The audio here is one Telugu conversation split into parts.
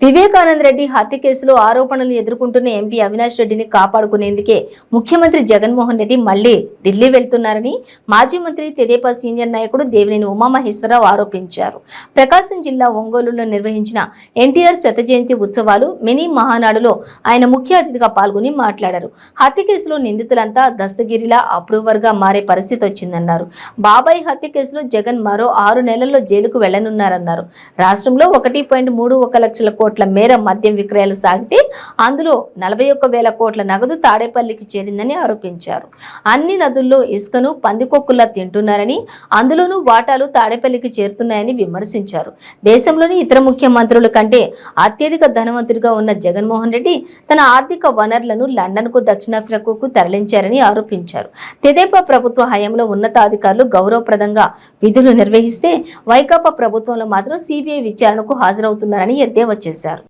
వివేకానంద రెడ్డి హత్య కేసులో ఆరోపణలు ఎదుర్కొంటున్న ఎంపీ అవినాష్ రెడ్డిని కాపాడుకునేందుకే ముఖ్యమంత్రి జగన్మోహన్ రెడ్డి మళ్ళీ ఢిల్లీ వెళ్తున్నారని మాజీ మంత్రి తెదేపా సీనియర్ నాయకుడు దేవినేని ఉమామహేశ్వరరావు ఆరోపించారు. ప్రకాశం జిల్లా ఒంగోలులో నిర్వహించిన ఎన్టీఆర్ శత జయంతి ఉత్సవాలు మినీ మహానాడులో ఆయన ముఖ్య అతిథిగా పాల్గొని మాట్లాడారు. హత్య కేసులో నిందితులంతా దస్తగిరిలా అప్రూవర్గా మారే పరిస్థితి వచ్చిందన్నారు. బాబాయ్ హత్య కేసులో జగన్ మరో ఆరు నెలల్లో జైలుకు వెళ్ళనున్నారన్నారు రాష్ట్రంలో ఒకటి పాయింట్ మూడు ఒక లక్షల కోట్ల మేర మద్యం విక్రయాలు సాగితే అందులో నలభై ఒక్క వేల కోట్ల నగదు తాడేపల్లికి చేరిందని ఆరోపించారు. అన్ని నదుల్లో ఇసుకను పందికొక్కులా తింటున్నారని అందులోనూ వాటాలు తాడేపల్లికి చేరుతున్నాయని విమర్శించారు. దేశంలోని ఇతర ముఖ్యమంత్రుల కంటే అత్యధిక ధనవంతుడిగా ఉన్న జగన్మోహన్ రెడ్డి తన ఆర్థిక వనరులను లండన్కు దక్షిణాఫ్రికాకు తరలించారని ఆరోపించారు. తెదేపా ప్రభుత్వ హయాంలో ఉన్నతాధికారులు గౌరవప్రదంగా విధులు నిర్వహిస్తే వైకాపా ప్రభుత్వంలో మాత్రం సిబిఐ విచారణకు హాజరవుతున్నారని ఎద్దేవా చేశారు. చేశారు.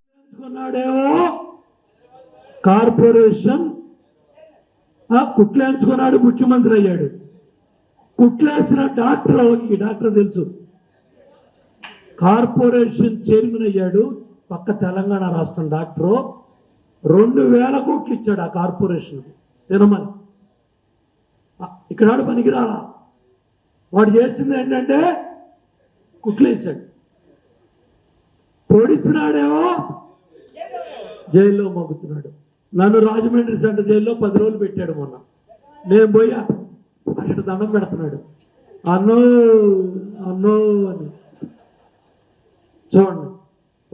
కార్పొరేషన్. ఆ, కుట్లేంచుకున్నాడు ముఖ్యమంత్రి అయ్యాడు. కుట్లేసిన డాక్టర్ ఈ డాక్టర్ తెలుసు. కార్పొరేషన్ చైర్మన్ అయ్యాడు పక్క తెలంగాణ రాష్ట్రం డాక్టరు. రెండు వేల కోట్లు ఇచ్చాడు ఆ కార్పొరేషన్ తినమని. ఇక్కడ పనికిరాలా? వాడు చేసింది ఏంటంటే కుట్లేశాడు. పొడిసినాడేమో? జైల్లో మగ్గుతున్నాడు నన్ను రాజమండ్రి సెంటర్ జైల్లో పది రోజులు పెట్టాడు మొన్న. నేను పోయా అక్కడ దండం పెడుతున్నాడు. అన్నో అన్నో అని. చూడండి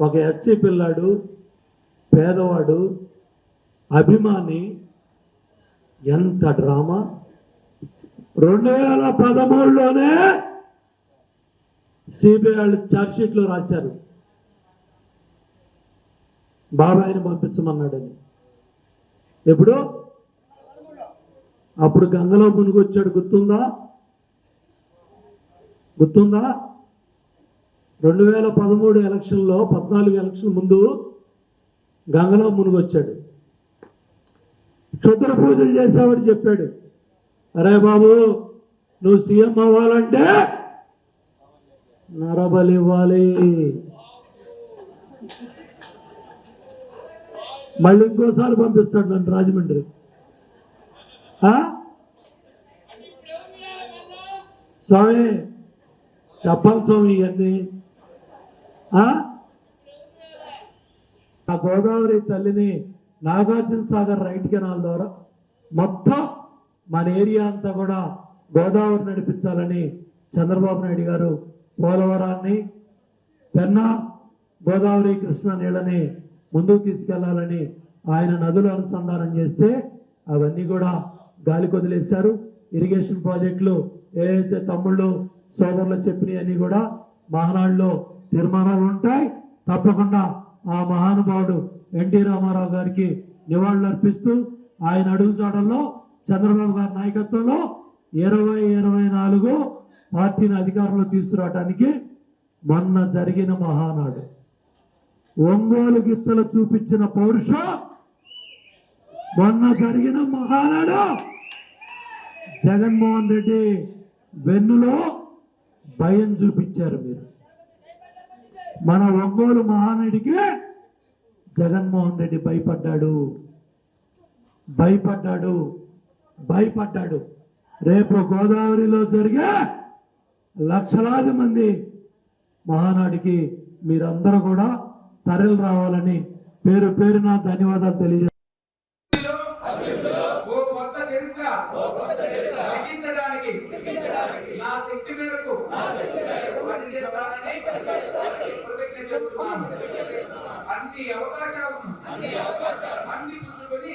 ఒక ఎస్సీ పిల్లాడు పేదవాడు అభిమాని ఎంత డ్రామా? రెండు వేల పదమూడులోనే సిబిఐ వాళ్ళు ఛార్జ్షీట్లో రాశారు. బాబాయిని పంపించమన్నాడని. ఎప్పుడు? అప్పుడు గంగలో మునిగొచ్చాడు. గుర్తుందా? గుర్తుందా? రెండు వేల పదమూడు ఎలక్షన్లో పద్నాలుగు ఎలక్షన్ ముందు గంగలో మునిగొచ్చాడు. క్షుద్ర పూజలు చేసేవాడు చెప్పాడు. అరే బాబు నువ్వు సీఎం అవ్వాలంటే నరబలి ఇవ్వాలి. మళ్ళీ ఇంకోసారి పంపిస్తాడు నన్ను రాజమండ్రి ఆ? స్వామి చెప్పాలి స్వామి ఇవన్నీ ఆ? ఆ గోదావరి తల్లిని నాగార్జున సాగర్ రైట్ కెనాల్ ద్వారా మొత్తం మన ఏరియా అంతా కూడా గోదావరి నడిపించాలని చంద్రబాబు నాయుడు గారు పోలవరాన్ని పెన్నా గోదావరి కృష్ణా నీళ్ళని ముందుకు తీసుకెళ్ళాలని ఆయన నదులు అనుసంధానం చేస్తే అవన్నీ కూడా గాలి కొదిలేశారు. ఇరిగేషన్ ప్రాజెక్టులు ఏదైతే తమ్ముళ్ళు సోదరులు చెప్పినవన్నీ కూడా మహానాడులో తీర్మానాలు ఉంటాయి. తప్పకుండా ఆ మహానుభావుడు ఎన్టీ రామారావు గారికి నివాళులు అర్పిస్తూ ఆయన అడుగుజాడల్లో చంద్రబాబు గారి నాయకత్వంలో ఇరవై ఇరవై నాలుగు పార్టీని అధికారంలో తీసుకురావడానికి మొన్న జరిగిన మహానాడు. ఒంగోలు గిత్తలు చూపించిన పౌరుషం మొన్న జరిగిన మహానాడు. జగన్మోహన్ రెడ్డి వెన్నులో భయం చూపించారు మీరు. మన ఒంగోలు మహానడికి జగన్మోహన్ రెడ్డి భయపడ్డాడు. భయపడ్డాడు. భయపడ్డాడు. రేపు గోదావరిలో జరిగే లక్షలాది మంది మహానాడికి మీరందరూ కూడా తరలి రావాలని పేరు పేరున ధన్యవాదాలు తెలియజేస్తారు నా శక్తి అన్ని అవకాశాలను అందిపుచ్చుకొని